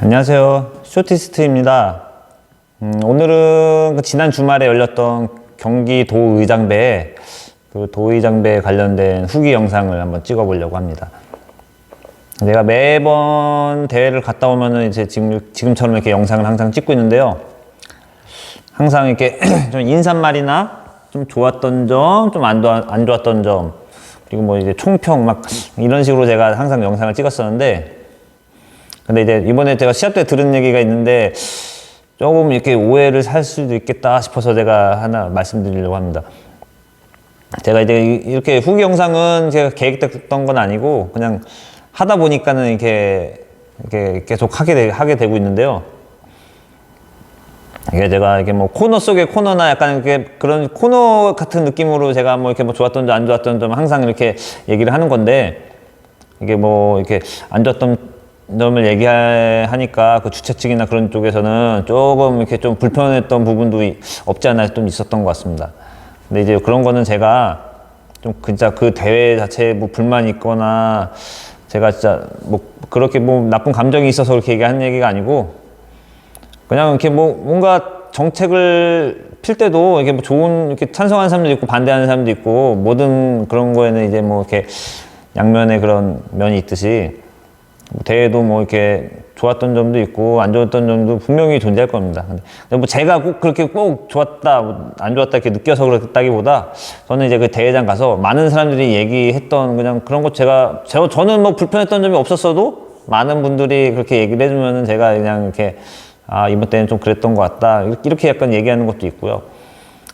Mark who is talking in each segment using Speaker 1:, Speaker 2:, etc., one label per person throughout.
Speaker 1: 안녕하세요. 쇼티스트입니다. 음, 오늘은 그 지난 주말에 열렸던 경기 도의장배 그 도의장배 관련된 후기 영상을 한번 찍어보려고 합니다. 내가 매번 대회를 갔다 오면은 이제 지금 지금처럼 이렇게 영상을 항상 찍고 있는데요. 항상 이렇게 좀 인사말이나 좀 좋았던 점, 좀 안 안 좋았던 점, 그리고 뭐 이제 총평 막 이런 식으로 제가 항상 영상을 찍었었는데 근데 이제 이번에 제가 시합 때 들은 얘기가 있는데 조금 이렇게 오해를 살 수도 있겠다 싶어서 제가 하나 말씀드리려고 합니다. 제가 이제 이- 이렇게 후기 영상은 제가 계획됐던 건 아니고 그냥 하다 보니까는 이렇게, 이렇게 계속 하게, 되, 하게 되고 있는데요. 이게 제가 이렇게 뭐 코너 속의 코너나 약간 이렇게 그런 코너 같은 느낌으로 제가 뭐 이렇게 뭐 좋았던 점 안 좋았던 점 항상 이렇게 얘기를 하는 건데 이게 뭐 이렇게 안 좋았던 점을 얘기하니까 그 주최 측이나 그런 쪽에서는 조금 이렇게 좀 불편했던 부분도 이- 없지 않아 좀 있었던 것 같습니다. 근데 이제 그런 거는 제가 좀 진짜 그 대회 자체에 뭐 불만이 있거나 제가 진짜 뭐 그렇게 뭐 나쁜 감정이 있어서 그렇게 얘기하는 얘기가 아니고 그냥 이렇게 뭐 뭔가 정책을 필 때도 이게 뭐 좋은 이렇게 찬성하는 사람도 있고 반대하는 사람도 있고 모든 그런 거에는 이제 뭐 이렇게 양면의 그런 면이 있듯이 뭐 대회도 뭐 이렇게 좋았던 점도 있고 안 좋았던 점도 분명히 존재할 겁니다. 근데 뭐 제가 꼭 그렇게 꼭 좋았다, 뭐안 좋았다 이렇게 느껴서 그랬다기보다 저는 이제 그 대회장 가서 많은 사람들이 얘기했던 그냥 그런 것 제가 저, 저는 뭐 불편했던 점이 없었어도 많은 분들이 그렇게 얘기를 해주면은 제가 그냥 이렇게 아 이번 때는 좀 그랬던 것 같다 이렇게- 약간 얘기하는 것도 있고요.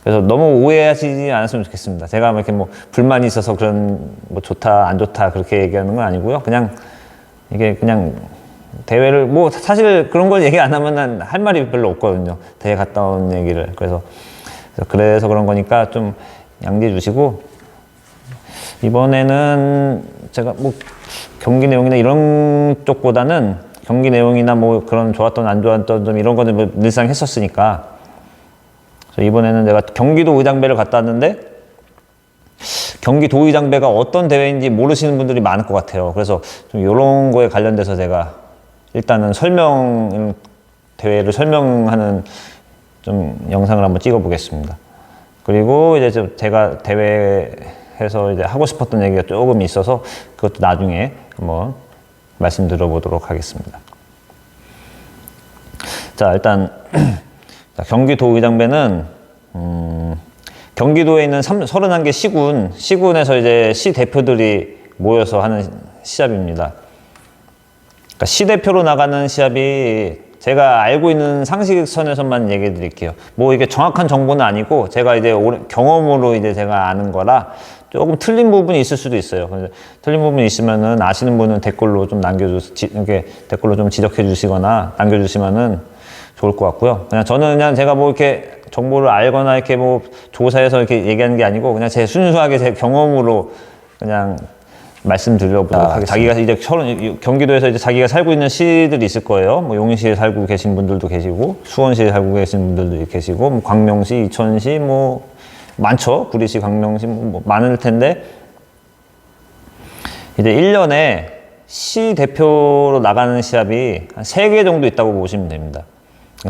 Speaker 1: 그래서 너무 오해하시지 않았으면 좋겠습니다. 제가 뭐 이렇게 뭐 불만이 있어서 그런 뭐 좋다 안 좋다 그렇게 얘기하는 건 아니고요. 그냥 이게 그냥 대회를 뭐 사실 그런 걸 얘기 안 하면 할 말이 별로 없거든요. 대회 갔다 온 얘기를. 그래서 그래서, 그런 거니까 좀 양지해 주시고. 이번에는 제가 뭐 경기 내용이나 이런 쪽보다는 경기 내용이나 뭐 그런 좋았던 안 좋았던 점 이런 거는 뭐 늘상 했었으니까. 그래서 이번에는 내가 경기도 의장배를 갔다 왔는데 경기 도의장배가 어떤 대회인지 모르시는 분들이 많을 것 같아요. 그래서 좀 이런 거에 관련돼서 제가 일단은 설명 대회를 설명하는 좀 영상을 한번 찍어 보겠습니다. 그리고 이제 좀 제가 대회에서 이제 하고 싶었던 얘기가 조금 있어서 그것도 나중에 한번 말씀드려 보도록 하겠습니다. 자, 일단 자, 경기도 의장배는 음, 경기도에 있는 3, 31개 시군, 시군에서 이제 시 대표들이 모여서 하는 시합입니다. 그러니까 시 대표로 나가는 시합이 제가 알고 있는 상식 선에서만 얘기해 드릴게요. 뭐 이게 정확한 정보는 아니고 제가 이제 경험으로 이제 제가 아는 거라 조금 틀린 부분이 있을 수도 있어요. 그래서 틀린 부분이 있으면은 아시는 분은 댓글로 좀 남겨주, 지, 이렇게 댓글로 좀 지적해 주시거나 남겨주시면은 좋을 것 같고요. 그냥 저는 그냥 제가 뭐 이렇게 정보를 알거나 이렇게 뭐 조사해서 이렇게 얘기하는 게 아니고 그냥 제 순수하게 제 경험으로 그냥 말씀드려보도록 하겠습니다. 자기가 이제 서른- 경기도에서 이제 자기가 살고 있는 시들이 있을 거예요. 뭐 용인시에 살고 계신 분들도 계시고 수원시에 살고 계신 분들도 계시고 뭐 광명시, 이천시 뭐 많죠. 구리시, 광명시 뭐, 뭐 많을 텐데 이제 1년에 시 대표로 나가는 시합이 한세개 정도 있다고 보시면 됩니다.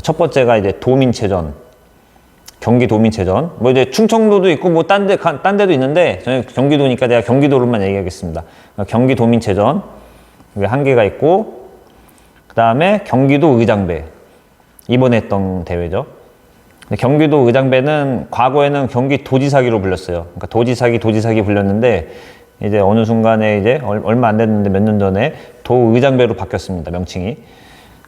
Speaker 1: 첫 번째가 이제 도민체전, 경기 도민체전. 뭐 이제 충청도도 있고 뭐 딴 데, 딴 데도 있는데 저는 경기도니까 내가 경기도로만 얘기하겠습니다. 경기 도민체전. 이게 한 개가 있고, 그 다음에 경기도 의장배. 이번에 했던 대회죠. 경기도 의장배는 과거에는 경기 도지사기로 불렸어요. 그러니까 도지사기, 도지사기 불렸는데 이제 어느 순간에 이제 얼- 얼마 안 됐는데 몇 년 전에 도의장배로 바뀌었습니다. 명칭이.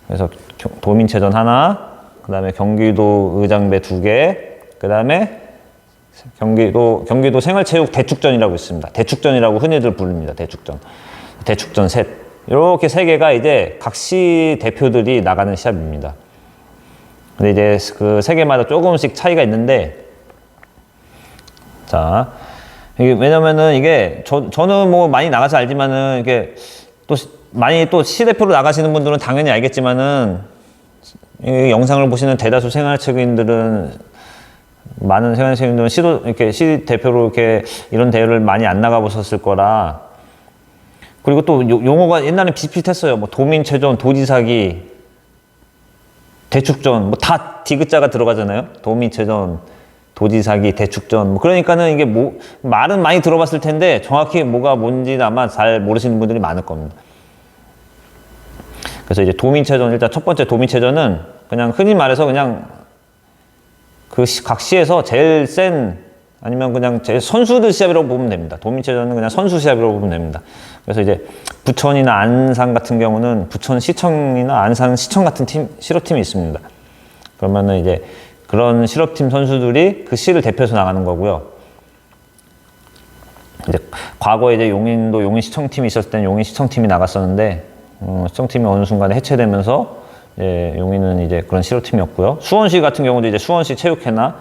Speaker 1: 그래서 겨- 도민체전 하나, 그 다음에 경기도 의장배 두 개, 그 다음에 경기도 경기도 생활체육 대축전이라고 있습니다. 대축전이라고 흔히들 부릅니다. 대축전, 대축전 셋 이렇게 세 개가 이제 각 시 대표들이 나가는 시합입니다. 근데 이제 그 세 개마다 조금씩 차이가 있는데 자 이게 왜냐면은 이게 저 저는 뭐 많이 나가서 알지만은 이게 또 시- 많이 또 시 대표로 나가시는 분들은 당연히 알겠지만은 이 영상을 보시는 대다수 생활체육인들은 많은 생활체육인들은 시도 이렇게 시 대표로 이렇게 이런 대회를 많이 안 나가 보셨을 거라 그리고 또 요- 용어가 옛날에 비슷비슷했어요. 뭐 도민체전, 도지사기 대축전 뭐 다 디귿자가 들어가잖아요. 도민체전, 도지사기, 대축전. 뭐 그러니까는 이게 뭐 말은 많이 들어봤을 텐데 정확히 뭐가 뭔지는 아마 잘 모르시는 분들이 많을 겁니다. 그래서 이제 도민체전 일단 첫 번째 도민체전은 그냥 흔히 말해서 그냥 그 각 시에서 제일 센 아니면 그냥 제일 선수들 시합이라고 보면 됩니다. 도민체전은 그냥 선수 시합이라고 보면 됩니다. 그래서 이제 부천이나 안산 같은 경우는 부천 시청이나 안산 시청 같은 팀 실업팀이 있습니다. 그러면은 이제 그런 실업팀 선수들이 그 시를 대표해서 나가는 거고요. 이제 과거에 이제 용인도 용인 시청팀이 있었을 때는 용인 시청팀이 나갔었는데 어, 시청팀이 어느 순간에 해체되면서 이제 용인은 이제 그런 실업팀이었고요. 수원시 같은 경우도 이제 수원시 체육회나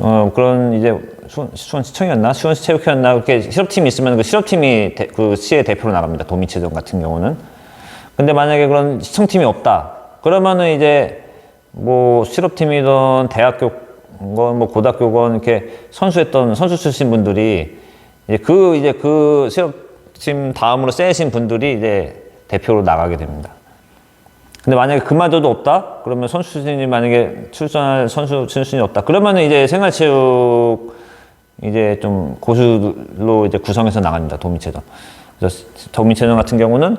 Speaker 1: 어, 그런 이제 수원, 수원 시청이었나 수원시 체육회였나 그렇게 실업팀이 있으면 그 실업팀이 대- 그 시의 대표로 나갑니다. 도민체전 같은 경우는. 근데 만약에 그런 시청팀이 없다. 그러면은 이제 뭐 실업팀이든 대학교 건 뭐 고등학교건 이렇게 선수했던 선수 출신 분들이 이제 그 이제 그 실업 팀 다음으로 세신 분들이 이제 대표로 나가게 됩니다. 근데 만약에 그마저도 없다? 그러면 선수 출신이 만약에 출전할 선수 출신이 없다. 그러면은 이제 생활체육 이제 좀 고수로 이제 구성해서 나갑니다. 도민체전. 그래서 도민체전 같은 경우는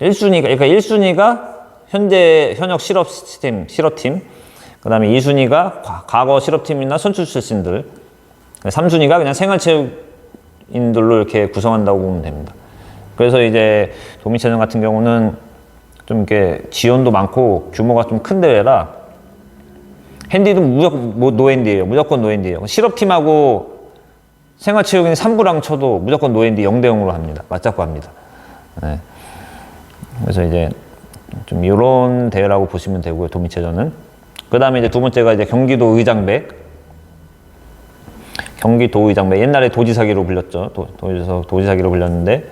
Speaker 1: 1순위가, 그러니까 1순위가 현재 현역 실업 팀, 실업팀. 그 다음에 2순위가 과거 실업팀이나 선수 출신들. 3순위가 그냥 생활체육 인들로 이렇게 구성한다고 보면 됩니다. 그래서 이제 도민체전 같은 경우는 좀 이렇게 지원도 많고 규모가 좀 큰 대회라 핸디도 무조건 뭐 노핸디예요. 무조건 노핸디예요. 실업팀하고 생활체육인 3부랑 쳐도 무조건 노핸디 0대 0으로 합니다. 맞잡고 합니다. 네. 그래서 이제 좀 이런 대회라고 보시면 되고요. 도민체전은. 그 다음에 이제 두 번째가 이제 경기도 의장배. 경기도 의장배. 옛날에 도지사기로 불렸죠. 도, 도지사, 도지사기로 불렸는데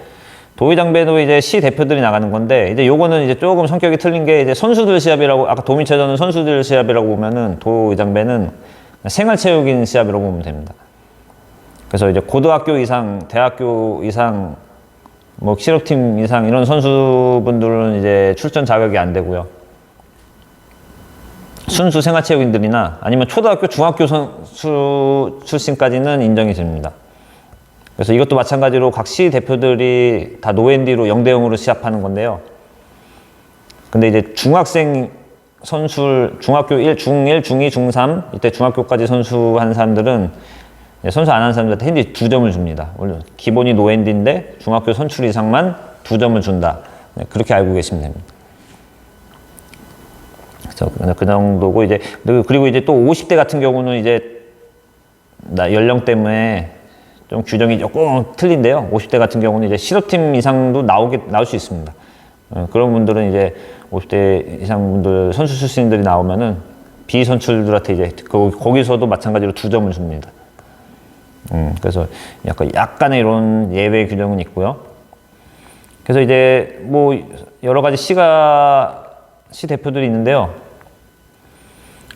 Speaker 1: 도의장배도 이제 시 대표들이 나가는 건데 이제 요거는 이제 조금 성격이 틀린 게 이제 선수들 시합이라고 아까 도민체전은 선수들 시합이라고 보면은 도의장배는 생활체육인 시합이라고 보면 됩니다. 그래서 이제 고등학교 이상, 대학교 이상, 뭐 실업팀 이상 이런 선수분들은 이제 출전 자격이 안 되고요. 순수 생활체육인들이나 아니면 초등학교, 중학교 선수 출신까지는 인정이 됩니다. 그래서 이것도 마찬가지로 각 시 대표들이 다 노엔디로 0대 0으로 시합하는 건데요. 근데 이제 중학생 선수, 중학교 1, 중1, 중2, 중3, 이때 중학교까지 선수한 사람들은 선수 안 하는 사람들한테 핸디 두 점을 줍니다. 물론 기본이 노엔디인데 중학교 선출 이상만 두 점을 준다. 네, 그렇게 알고 계시면 됩니다. 그래서 그 정도고 이제 그리고 이제 또 50대 같은 경우는 이제 나 연령 때문에 좀 규정이 조금 틀린데요. 50대 같은 경우는 이제 실업팀 이상도 나오게 나올 수 있습니다. 어, 그런 분들은 이제 50대 이상 분들 선수 출신들이 나오면은 비선출들한테 이제 그, 거기 서도 마찬가지로 두 점을 줍니다. 음, 그래서 약간 약간의 이런 예외 규정은 있고요. 그래서 이제 뭐 여러 가지 시가 시 대표들이 있는데요.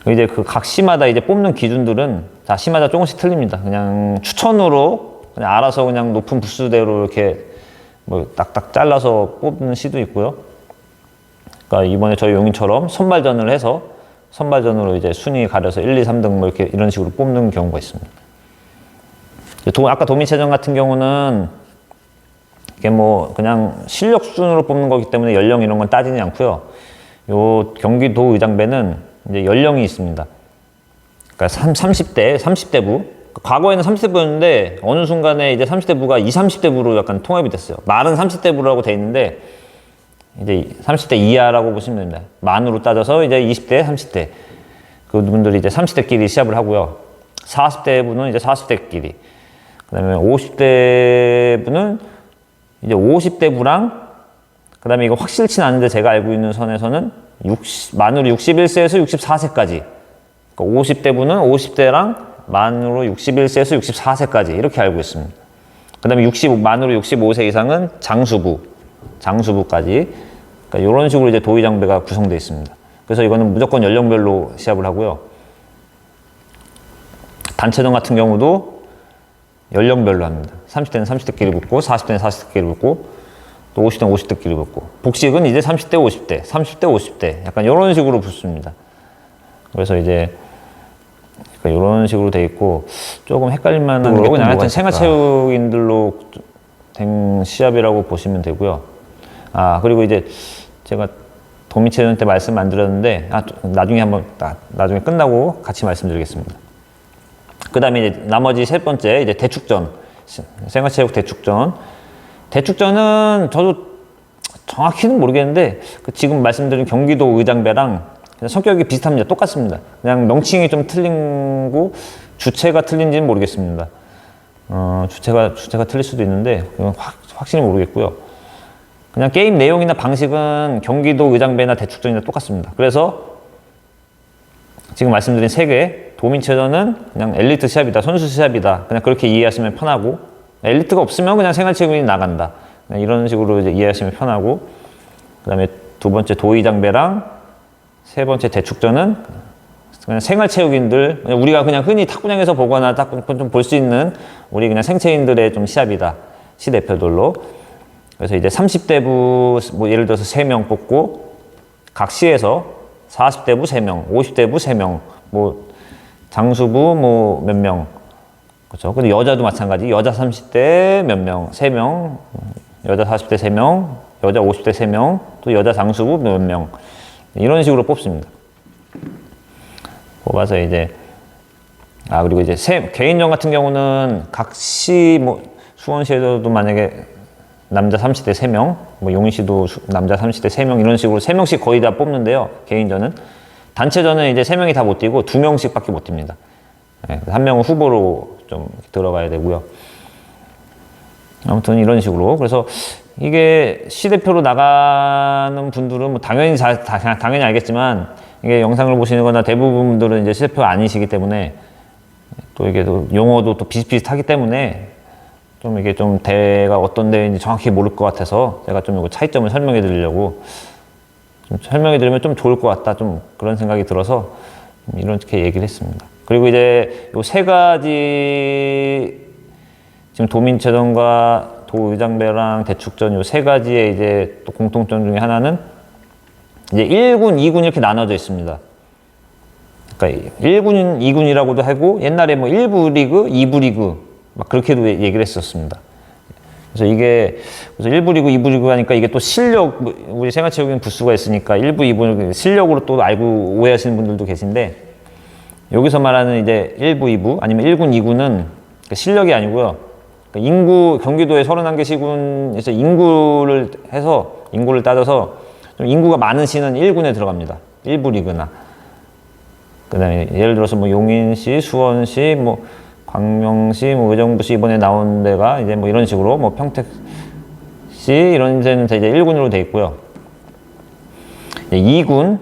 Speaker 1: 이제 그 각 시마다 이제 뽑는 기준들은 다 시마다 조금씩 틀립니다. 그냥 추천으로 그냥 알아서 그냥 높은 부수대로 이렇게 뭐 딱딱 잘라서 뽑는 시도 있고요. 그러니까 이번에 저희 용인처럼 선발전을 해서 선발전으로 이제 순위 가려서 1, 2, 3등 뭐 이렇게 이런 식으로 뽑는 경우가 있습니다. 도, 아까 도민체전 같은 경우는 이게 뭐 그냥 실력 수준으로 뽑는 거기 때문에 연령 이런 건 따지지 않고요. 요 경기도 의장배는 이제 연령이 있습니다. 그러니까 30대, 30대 부. 과거에는 30대 부였는데 어느 순간에 이제 30대 부가 20, 30대 부로 약간 통합이 됐어요. 말은 30대 부라고 돼 있는데 이제 30대 이하라고 보시면 됩니다. 만으로 따져서 이제 20대, 30대. 그분들이 이제 30대끼리 시합을 하고요. 40대부는 이제 40대끼리. 그 다음에 50대부는 이제 50대 부랑 그 다음에 이거 확실치 는 않은데 제가 알고 있는 선에서는 60, 만으로 61세에서 64세까지. 그러니까 50대부는 50대랑 만으로 61세에서 64세까지 이렇게 알고 있습니다. 그 다음에 60, 만으로 65세 이상은 장수부, 장수부까지. 그러니까 이런 식으로 이제 도의장배가 구성되어 있습니다. 그래서 이거는 무조건 연령별로 시합을 하고요. 단체전 같은 경우도 연령별로 합니다. 30대는 30대끼리 붙고, 40대는 40대끼리 붙고, 또 50대는 50대끼리 붙고 복식은 이제 30대 50대, 30대 50대 약간 이런 식으로 붙습니다. 그래서 이제 이런 식으로 돼 있고 조금 헷갈릴 만한
Speaker 2: 어떤
Speaker 1: 그냥 하여튼? 생활체육인들로 된 시합이라고 보시면 되고요. 아 그리고 이제 제가 도미체전 때 말씀 안 드렸는데 아또 나중에 한번 나, 나중에 끝나고 같이 말씀드리겠습니다. 그다음에 이제 나머지 세 번째 이제 대축전 시- 생활체육 대축전 대축전은 저도 정확히는 모르겠는데 그 지금 말씀드린 경기도 의장배랑 그냥 성격이 비슷합니다. 똑같습니다. 그냥 명칭이 좀 틀린고 주체가 틀린지는 모르겠습니다. 어, 주체가 주체가 틀릴 수도 있는데 그건 확, 확실히 모르겠고요. 그냥 게임 내용이나 방식은 경기도 의장배나 대축전이나 똑같습니다. 그래서 지금 말씀드린 세 개, 도민체전은 그냥 엘리트 시합이다, 선수 시합이다. 그냥 그렇게 이해하시면 편하고, 엘리트가 없으면 그냥 생활체육인이 나간다. 이런 식으로 이해하시면 편하고, 그 다음에 두 번째 도의장배랑 세 번째 대축전은 그냥 생활체육인들, 우리가 그냥 흔히 탁구장에서 보거나 좀볼 수 있는 우리 그냥 생체인들의 좀 시합이다. 시 대표들로. 그래서 이제 30대부 뭐 예를 들어서 3명 뽑고 각 시에서 40대부 3명, 50대부 3명, 뭐 장수부 뭐 몇 명. 그렇죠. 근데 여자도 마찬가지. 여자 30대 몇 명, 3명, 여자 40대 3명, 여자 50대 3명, 또 여자 장수부 몇 명. 이런 식으로 뽑습니다. 뽑아서 이제 아 그리고 이제 세, 개인전 같은 경우는 각시 뭐 수원시에서도 만약에 남자 30대 3명, 뭐 용인시도 수- 남자 30대 3명 이런 식으로 3명씩 거의 다 뽑는데요. 개인전은 단체전은 이제 3명이 다 못 뛰고 2명씩밖에 못 뜁니다. 네, 한 명은 후보로 좀 들어가야 되고요. 아무튼 이런 식으로 그래서 이게 시 대표로 나가는 분들은 뭐 당연히 자- 다- 당연히 알겠지만 이게 영상을 보시거나 대부분 분들은 이제 시 대표 아니시기 때문에 또 이게 또 용어도 또 비슷비슷하기 때문에 좀 이게 좀 대회가 어떤 대회인지 정확히 모를 것 같아서 제가 좀 이거 차이점을 설명해 드리려고 좀 설명해 드리면 좀 좋을 것 같다 좀 그런 생각이 들어서 좀 이렇게 얘기를 했습니다. 그리고 이제 요 세 가지 지금 도민체전과 도의장배랑 대축전 요 세 가지의 이제 또 공통점 중에 하나는 이제 1군, 2군 이렇게 나눠져 있습니다. 그러니까 1군, 2군이라고도 하고 옛날에 뭐 1부 리그, 2부 리그 막 그렇게도 얘기를 했었습니다. 그래서 이게 그래서 1부 리그, 2부 리그 하니까 이게 또 실력 뭐 우리 생활체육인 부수가 있으니까 1부, 2부 실력으로 또 알고 오해하시는 분들도 계신데 여기서 말하는 이제 1부, 2부 아니면 1군, 2군은 실력이 아니고요. 그러니까 인구 경기도에 31개 시군에서 인구를 해서 인구를 따져서 좀 인구가 많은 시는 1군에 들어갑니다. 1부 리그나. 그다음에 예를 들어서 뭐 용인시, 수원시, 뭐 광명시, 뭐 의정부시 이번에 나온 데가 이제 뭐 이런 식으로 뭐 평택시 이런 데는 다 이제 1군으로 돼 있고요. 2군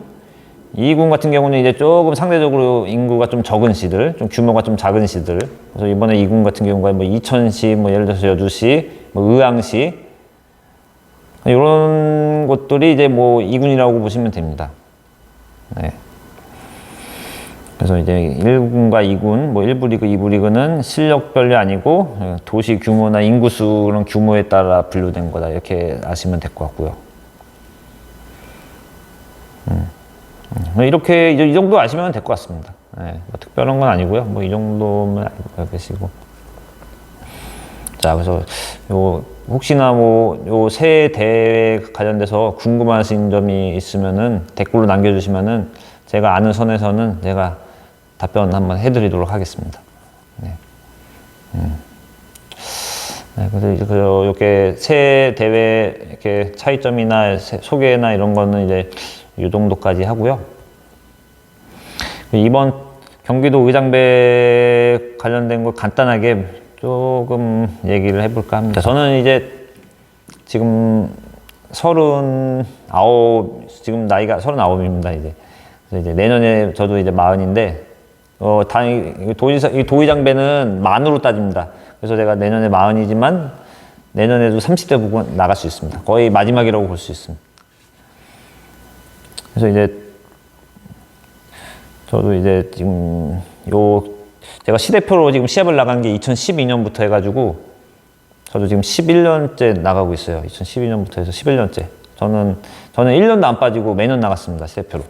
Speaker 1: 2군 같은 경우는 이제 조금 상대적으로 인구가 좀 적은 시들, 좀 규모가 좀 작은 시들. 그래서 이번에 2군 같은 경우가 뭐 이천시, 뭐 예를 들어서 여주시, 뭐 의왕시 이런 곳들이 이제 뭐 2군이라고 보시면 됩니다. 네. 그래서 이제 1군과 2군, 뭐 1부 리그, 2부 리그는 실력별이 아니고 도시 규모나 인구수 그런 규모에 따라 분류된 거다 이렇게 아시면 될 것 같고요. 음, 이렇게 이제 이 정도 아시면 될 것 같습니다. 네, 뭐 특별한 건 아니고요. 뭐 이 정도면 알고 계시고. 자, 그래서 요 혹시나 뭐 요 새 대회 관련돼서 궁금하신 점이 있으면은 댓글로 남겨주시면은 제가 아는 선에서는 제가 답변 한번 해드리도록 하겠습니다. 네. 음. 네, 그래서 그 이렇게 새 대회 이렇게 차이점이나 세- 소개나 이런 거는 이제 이 정도까지 하고요. 이번 경기도 의장배 관련된 거 간단하게 조금 얘기를 해볼까 합니다. 저는 이제 지금 서른 아홉, 지금 나이가 서른 아홉입니다, 이제. 이제 내년에 저도 이제 마흔인데, 어, 다행히 도의사, 이 도의장배는 만으로 따집니다. 그래서 제가 내년에 마흔이지만 내년에도 30대 부분 나갈 수 있습니다. 거의 마지막이라고 볼 수 있습니다. 그래서 이제 저도 이제 지금 요 제가 시대표로 지금 시합을 나간 게 2012년부터 해가지고 저도 지금 11년째 나가고 있어요. 2012년부터 해서 11년째. 저는 저는 1년도 안 빠지고 매년 나갔습니다. 시대표로.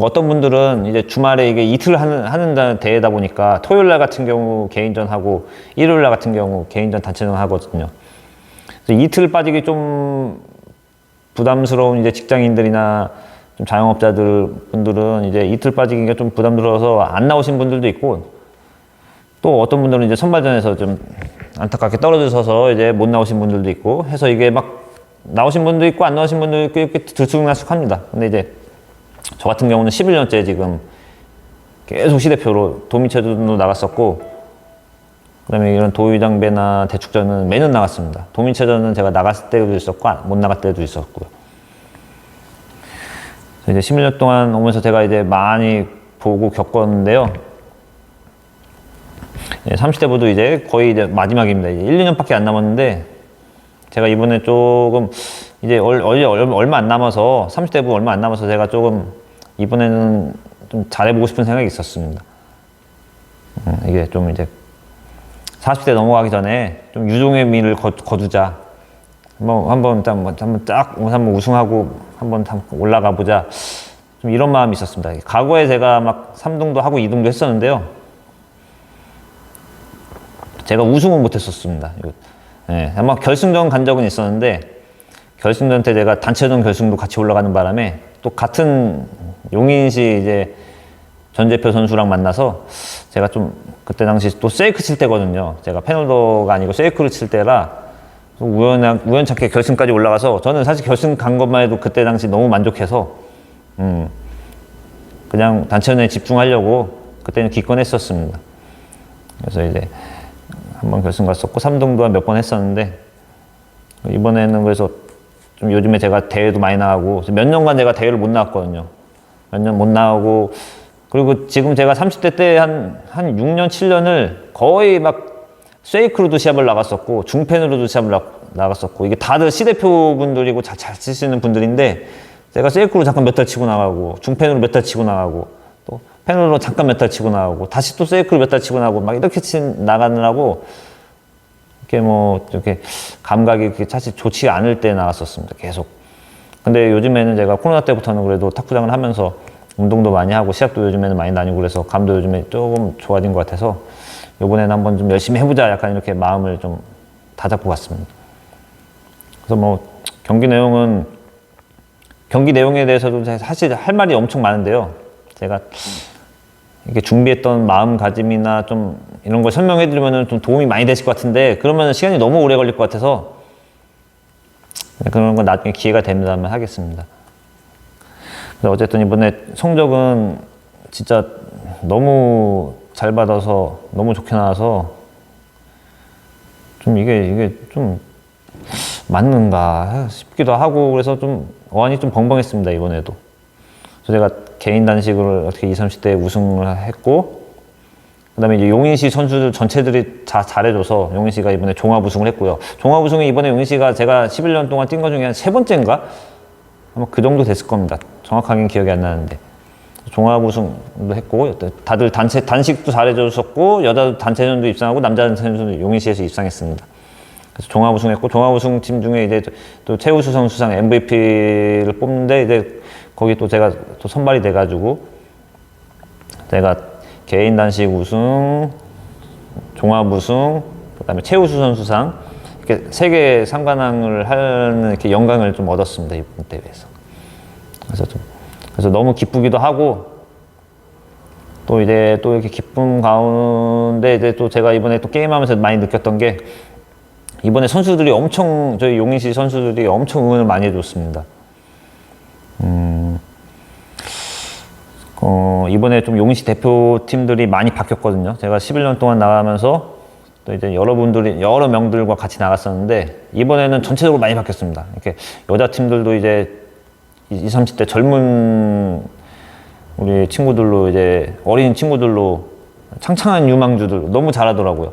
Speaker 1: 어떤 분들은 이제 주말에 이게 이틀 하는 하는 대회다 보니까 토요일 날 같은 경우 개인전 하고 일요일 날 같은 경우 개인전 단체전 하거든요. 그래서 이틀 빠지기 좀 부담스러운 이제 직장인들이나 좀 자영업자들 분들은 이제 이틀 빠지기가 좀 부담스러워서 안 나오신 분들도 있고 또 어떤 분들은 이제 선발전에서 좀 안타깝게 떨어져서 이제 못 나오신 분들도 있고 해서 이게 막 나오신 분도 있고 안 나오신 분도 있고 이렇게 들쑥날쑥합니다. 근데 이제 저 같은 경우는 11년째 지금 계속 시대표로 도민체전도 나갔었고 그다음에 이런 도의장배나 대축전은 매년 나갔습니다. 도민체전은 제가 나갔을 때도 있었고 안- 못 나갈 때도 있었고요. 이제 11년 동안 오면서 제가 이제 많이 보고 겪었는데요. 30대부도 이제 거의 이제 마지막입니다. 이제 1, 2년밖에 안 남았는데 제가 이번에 조금 이제 얼- 얼마 안 남아서 30대부 얼마 안 남아서 제가 조금 이번에는 좀 잘해보고 싶은 생각이 있었습니다. 음, 이게 좀 이제 40대 넘어가기 전에 좀 유종의 미를 거, 거두자. 한번 한번 딱 뭐, 한번 딱 한번 우승하고 한번 다 올라가 보자. 좀 이런 마음이 있었습니다. 과거에 제가 막 3등도 하고 2등도 했었는데요. 제가 우승은 못했었습니다. 예, 아마 결승전 간 적은 있었는데 결승전 때 제가 단체전 결승도 같이 올라가는 바람에 또 같은 용인시 이제 전재표 선수랑 만나서 제가 좀 그때 당시 또 세이크 칠 때거든요. 제가 페널더가 아니고 세이크를 칠 때라 우연한 우연찮게 결승까지 올라가서 저는 사실 결승 간 것만 해도 그때 당시 너무 만족해서 음 그냥 단체전에 집중하려고 그때는 기권했었습니다. 그래서 이제 한 번 결승 갔었고 3등도 몇번 했었는데 이번에는 그래서 좀 요즘에 제가 대회도 많이 나가고 몇 년간 제가 대회를 못 나갔거든요. 몇 년 못 나가고 그리고 지금 제가 30대 때 한 한 6년 7년을 거의 막 쉐이크로도 시합을 나갔었고 중펜으로도 시합을 나, 나갔었고 이게 다들 시대표 분들이고 잘, 잘 치시는 분들인데 제가 쉐이크로 잠깐 몇 달 치고 나가고 중펜으로 몇 달 치고 나가고 또 펜으로 잠깐 몇 달 치고 나가고 다시 또 쉐이크로 몇 달 치고 나가고 막 이렇게 치 나가느라고 이렇게 뭐 이렇게 감각이 이렇게 사실 좋지 않을 때 나갔었습니다. 계속. 근데 요즘에는 제가 코로나 때부터는 그래도 탁구장을 하면서 운동도 많이 하고 시합도 요즘에는 많이 다니고 그래서 감도 요즘에 조금 좋아진 것 같아서 이번에는 한번 좀 열심히 해보자 약간 이렇게 마음을 좀 다잡고 갔습니다. 그래서 뭐 경기 내용은 경기 내용에 대해서도 사실 할 말이 엄청 많은데요. 제가 이렇게 준비했던 마음가짐이나 좀 이런 걸 설명해 드리면 좀 도움이 많이 되실 것 같은데 그러면 시간이 너무 오래 걸릴 것 같아서 그런 건 나중에 기회가 된다면 하겠습니다. 어쨌든 이번에 성적은 진짜 너무 잘 받아서 너무 좋게 나와서 좀 이게 이게 좀 맞는가 싶기도 하고 그래서 좀 어안이 좀 벙벙했습니다 이번에도. 그래서 제가 개인 단식을 어떻게 20, 30대 우승을 했고 그다음에 이제 용인시 선수들 전체들이 다 잘해줘서 용인시가 이번에 종합 우승을 했고요. 종합 우승이 이번에 용인시가 제가 11년 동안 뛴 것 중에 한 세 번째인가 아마 그 정도 됐을 겁니다. 정확하게는 기억이 안 나는데 종합 우승도 했고 다들 단체 단식도 잘해줬었고 여자 단체전도 입상하고 남자 단체전도 용인시에서 입상했습니다. 그래서 종합 우승했고 종합 우승 팀 중에 이제 또 최우수상 수상 MVP를 뽑는데 이제 거기 또 제가 또 선발이 돼가지고 제가 개인 단식 우승, 종합 우승, 그다음에 최우수 선수상 이렇게 세 개 상관왕을 하는 이렇게 영광을 좀 얻었습니다 이번 대회에서. 그래서 좀 그래서 너무 기쁘기도 하고 또 이제 또 이렇게 기쁨 가운데 이제 또 제가 이번에 또 게임하면서 많이 느꼈던 게 이번에 선수들이 엄청 저희 용인시 선수들이 엄청 응원을 많이 해줬습니다. 음, 어, 이번에 좀 용인시 대표팀들이 많이 바뀌었거든요. 제가 11년 동안 나가면서 또 이제 여러분들이 여러 명들과 같이 나갔었는데 이번에는 전체적으로 많이 바뀌었습니다. 이렇게 여자 팀들도 이제 20, 30대 젊은 우리 친구들로 이제 어린 친구들로 창창한 유망주들 너무 잘하더라고요.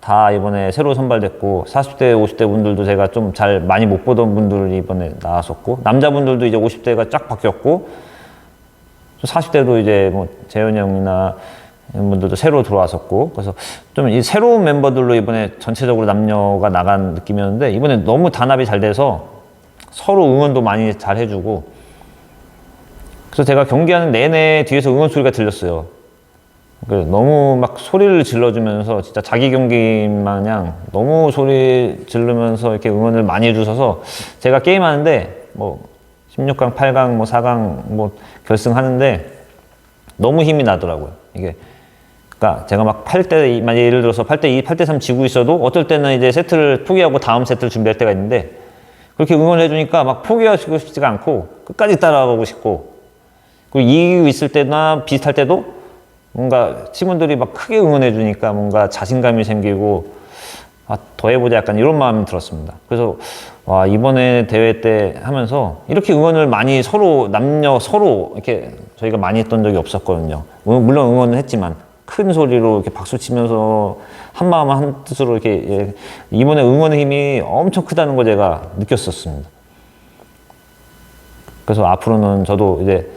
Speaker 1: 다 이번에 새로 선발됐고 40대, 50대 분들도 제가 좀 잘 많이 못 보던 분들이 이번에 나왔었고 남자분들도 이제 50대가 쫙 바뀌었고 40대도 이제 뭐 재현이 형이나 이런 분들도 새로 들어왔었고 그래서 좀 이 새로운 멤버들로 이번에 전체적으로 남녀가 나간 느낌이었는데 이번에 너무 단합이 잘 돼서 서로 응원도 많이 잘 해주고 그래서 제가 경기하는 내내 뒤에서 응원 소리가 들렸어요. 그 너무 막 소리를 질러주면서 진짜 자기 경기 마냥 너무 소리 지르면서 이렇게 응원을 많이 해주셔서 제가 게임하는데 뭐 16강, 8강, 뭐 4강 뭐 결승하는데 너무 힘이 나더라고요. 이게 그러니까 제가 막 8대 만약 예를 들어서 8대 2, 8대 3 지고 있어도 어떨 때는 이제 세트를 포기하고 다음 세트를 준비할 때가 있는데 그렇게 응원을 해주니까 막 포기하고 싶지가 않고 끝까지 따라가고 싶고 그리고 이기고 있을 때나 비슷할 때도 뭔가 친구들이 막 크게 응원해 주니까 뭔가 자신감이 생기고 아, 더 해보자 약간 이런 마음이 들었습니다. 그래서 와 이번에 대회 때 하면서 이렇게 응원을 많이 서로 남녀 서로 이렇게 저희가 많이 했던 적이 없었거든요. 응- 물론 응원은 했지만 큰 소리로 이렇게 박수 치면서 한 마음 한 뜻으로 이렇게 예, 이번에 응원의 힘이 엄청 크다는 걸 제가 느꼈었습니다. 그래서 앞으로는 저도 이제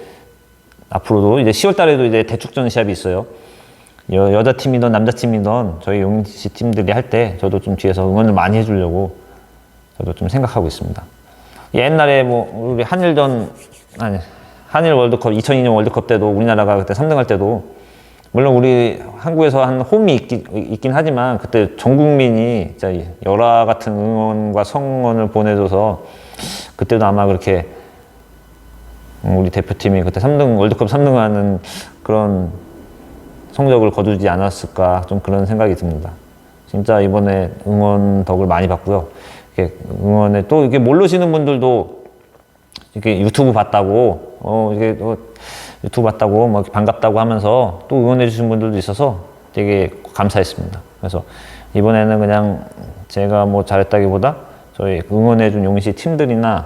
Speaker 1: 앞으로도 이제 10월 달에도 이제 대축전 시합이 있어요. 여, 여자 팀이든 남자 팀이든 저희 용시 팀들이 할 때 저도 좀 뒤에서 응원을 많이 해주려고 저도 좀 생각하고 있습니다. 옛날에 뭐 우리 한일전 아니 한일 월드컵 2002년 월드컵 때도 우리나라가 그때 3등 할 때도 물론 우리 한국에서 한 홈이 있긴, 있긴 하지만 그때 전 국민이 진짜 열화 같은 응원과 성원을 보내줘서 그때도 아마 그렇게 음, 우리 대표팀이 그때 3등 월드컵 3등하는 그런 성적을 거두지 않았을까 좀 그런 생각이 듭니다. 진짜 이번에 응원 덕을 많이 받고요. 이렇게 응원에 또 이게 모르시는 분들도 이렇게 유튜브 봤다고 어 이게 또 유튜브 봤다고 뭐 이렇게 반갑다고 하면서 또 응원해 주신 분들도 있어서 되게 감사했습니다. 그래서 이번에는 그냥 제가 뭐 잘했다기보다 저희 응원해 준 용시 팀들이나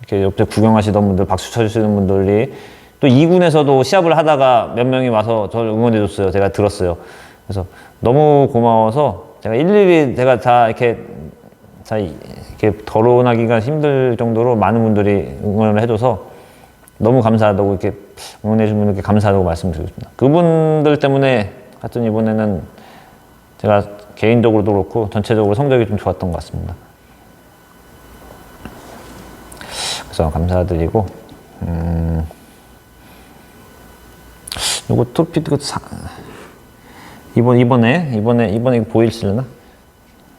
Speaker 1: 이렇게 옆에 구경하시던 분들, 박수 쳐주시는 분들이 또 2군에서도 시합을 하다가 몇 명이 와서 저를 응원해 줬어요. 제가 들었어요. 그래서 너무 고마워서 제가 일일이 제가 다 이렇게 다 이렇게 거론하기가 힘들 정도로 많은 분들이 응원을 해줘서 너무 감사하다고 이렇게 응원해준 분들께 감사하다고 말씀드리고 싶습니다. 그분들 때문에 하여튼 이번에는 제가 개인적으로도 그렇고 전체적으로 성적이 좀 좋았던 것 같습니다. 그래서 감사드리고 음, 요거 트로피 그 사, 이번 이번에 이번에 이번에 이거 보일시려나?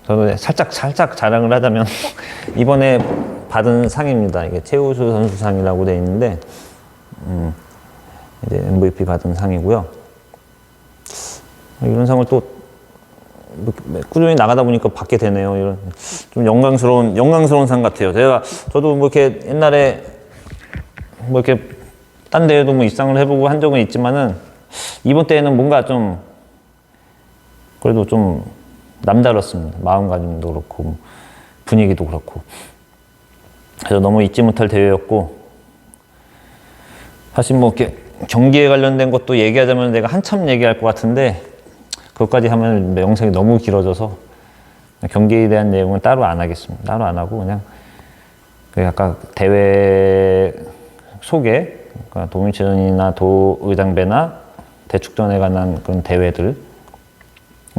Speaker 1: 저도 살짝 살짝 자랑을 하자면 이번에 받은 상입니다. 이게 최우수 선수상이라고 돼 있는데 음, 이제 MVP 받은 상이고요. 이런 상을 또뭐 꾸준히 나가다 보니까 받게 되네요. 이런 좀 영광스러운 영광스러운 상 같아요. 제가 저도 뭐 이렇게 옛날에 뭐 이렇게 딴 데에도 뭐 입상을 해보고 한 적은 있지만은 이번 때에는 뭔가 좀 그래도 좀 남다랐습니다. 마음가짐도 그렇고 분위기도 그렇고 그래서 너무 잊지 못할 대회였고 사실 뭐 이렇게 경기에 관련된 것도 얘기하자면 내가 한참 얘기할 것 같은데 그것까지 하면 영상이 너무 길어져서 경기에 대한 내용은 따로 안 하겠습니다. 따로 안 하고 그냥 그 아까 대회 소개, 그러니까 도민체전이나 도의장배나 대축전에 관한 그런 대회들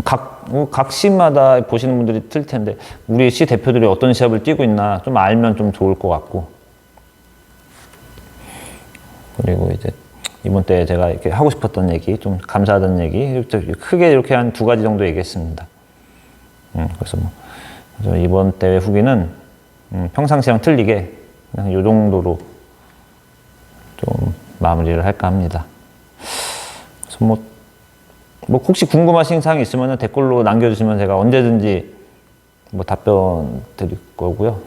Speaker 1: 각, 뭐 각 시마다 보시는 분들이 틀 텐데 우리 시 대표들이 어떤 시합을 뛰고 있나 좀 알면 좀 좋을 것 같고 그리고 이제 이번 때 제가 이렇게 하고 싶었던 얘기, 좀 감사하다는 얘기, 크게 이렇게 한 두 가지 정도 얘기했습니다. 음, 그래서 뭐 그래서 이번 대회 후기는 음, 평상시랑 틀리게 그냥 이 정도로 좀 마무리를 할까 합니다. 그래서 뭐, 뭐 혹시 궁금하신 사항이 있으면 댓글로 남겨주시면 제가 언제든지 뭐 답변 드릴 거고요.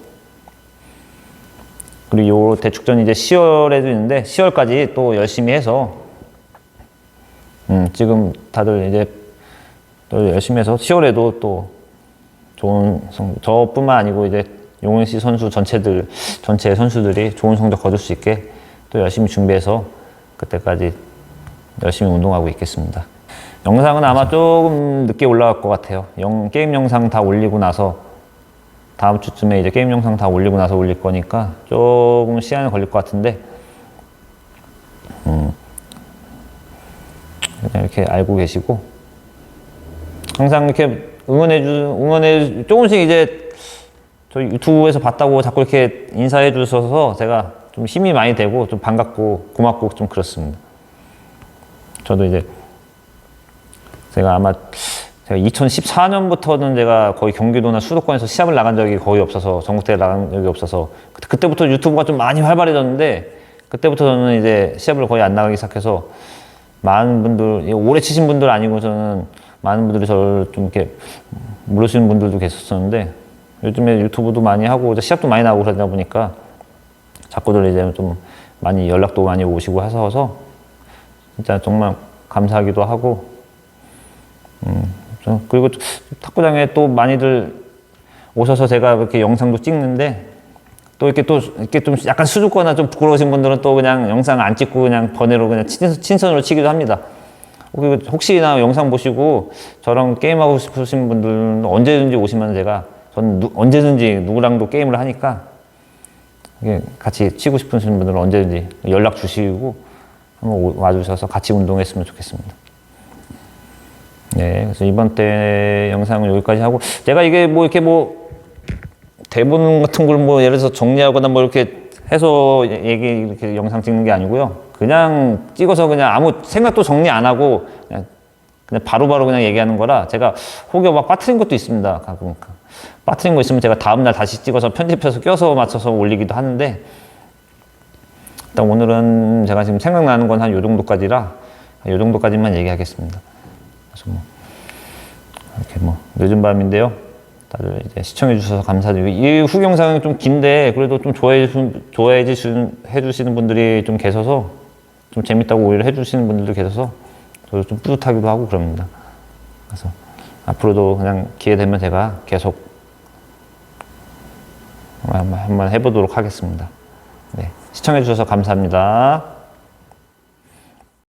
Speaker 1: 그리고 요 대축전 이제 10월에도 있는데 10월까지 또 열심히 해서 음, 지금 다들 이제 또 열심히 해서 10월에도 또 좋은 성, 저뿐만 아니고 이제 용훈 씨 선수 전체들 전체 선수들이 좋은 성적 거둘 수 있게 또 열심히 준비해서 그때까지 열심히 운동하고 있겠습니다. 영상은 아마 조금 늦게 올라갈 것 같아요. 영, 게임 영상 다 올리고 나서 다음 주쯤에 이제 게임 영상 다 올리고 나서 올릴 거니까 조금 시간이 걸릴 것 같은데, 음, 그냥 이렇게 알고 계시고 항상 이렇게 응원해 주 응원해 조금씩 이제 저 유튜브에서 봤다고 자꾸 이렇게 인사해 주셔서 제가 좀 힘이 많이 되고 좀 반갑고 고맙고 좀 그렇습니다. 저도 이제 제가 아마 제가 2014년부터는 제가 거의 경기도나 수도권에서 시합을 나간 적이 거의 없어서 전국대회 나간 적이 없어서 그- 그때 부터 유튜브가 좀 많이 활발해졌는데 그때부터 저는 이제 시합을 거의 안 나가기 시작해서 많은 분들 오래 치신 분들 아니고 저는 많은 분들이 저를 좀 이렇게 물으시는 분들도 계셨었는데 요즘에 유튜브도 많이 하고 시합도 많이 나오고 그러다 보니까 자꾸들 이제 좀 많이 연락도 많이 오시고 해서 진짜 정말 감사하기도 하고 음, 저- 그리고 또 탁구장에 또 많이들 오셔서 제가 이렇게 영상도 찍는데 또 이렇게 또 이렇게 좀 약간 수줍거나 좀 부끄러우신 분들은 또 그냥 영상 안 찍고 그냥 번외로 그냥 친, 친선 으로 치기도 합니다. 그리고 혹시나 영상 보시고 저랑 게임하고 싶으신 분들은 언제든지 오시면 제가 저는 누- 언제든지 누구랑도 게임을 하니까 같이 치고 싶으신 분들은 언제든지 연락 주시고 한번 오- 와주셔서 같이 운동했으면 좋겠습니다. 네, 그래서 이번 때 영상은 여기까지 하고 제가 이게 뭐 이렇게 뭐 대본 같은 걸 뭐 예를 들어서 정리하거나 뭐 이렇게 해서 얘기 이렇게 영상 찍는 게 아니고요. 그냥 찍어서 그냥 아무 생각도 정리 안 하고 그냥 바로 바로 그냥 얘기하는 거라 제가 혹여 막 빠트린 것도 있습니다. 가끔 빠트린 거 있으면 제가 다음 날 다시 찍어서 편집해서 껴서 맞춰서 올리기도 하는데 일단 오늘은 제가 지금 생각나는 건 한 요 정도까지라 요 정도까지만 얘기하겠습니다. 그래서 뭐 이렇게 뭐 늦은 밤인데요. 다들 이제 시청해 주셔서 감사드리고 이후 영상은 좀 긴데 그래도 좀 좋아해 주 좋아해 주시는 분들이 좀 계셔서 좀 재밌다고 오히려 해 주시는 분들도 계셔서 저도 좀 뿌듯하기도 하고 그럽니다. 그래서 앞으로도 그냥 기회 되면 제가 계속 한번 해보도록 하겠습니다. 네, 시청해 주셔서 감사합니다.